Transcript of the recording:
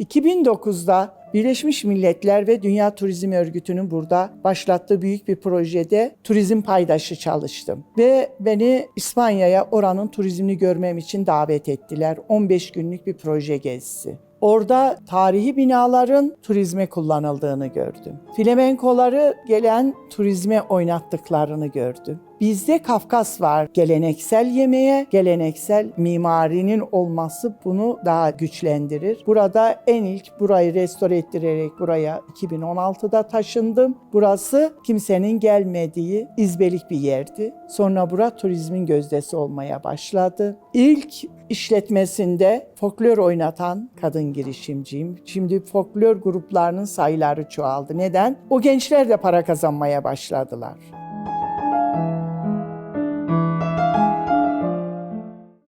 2009'da Birleşmiş Milletler ve Dünya Turizm Örgütü'nün burada başlattığı büyük bir projede turizm paydaşı çalıştım. Ve beni İspanya'ya oranın turizmini görmem için davet ettiler. 15 günlük bir proje gezisi. Orada tarihi binaların turizme kullanıldığını gördüm. Flamenkoları gelen turizme oynattıklarını gördüm. Bizde Kafkas var. Geleneksel yemeğe, geleneksel mimarinin olması bunu daha güçlendirir. Burada en ilk burayı restore ettirerek buraya 2016'da taşındım. Burası kimsenin gelmediği izbelik bir yerdi. Sonra bura turizmin gözdesi olmaya başladı. İlk işletmesinde folklor oynatan kadın girişimciyim. Şimdi folklor gruplarının sayıları çoğaldı. Neden? O gençler de para kazanmaya başladılar.